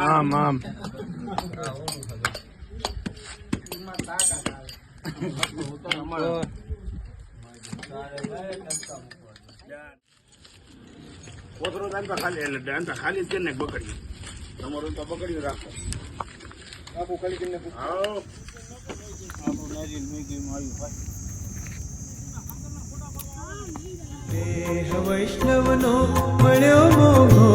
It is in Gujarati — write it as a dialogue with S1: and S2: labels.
S1: આમ
S2: આમ. કોથરો ખાલી એટલે દાંતા ખાલી જ ને બકડ્યું તમારું તો બકડ્યું રાખો.
S3: આખું ખાલી કરીને
S2: આવો.
S3: આપણું નારિયેલ મેગીમાં આવ્યું ભાઈ.
S4: દેહ વૈષ્ણવનો મળ્યો મોઘો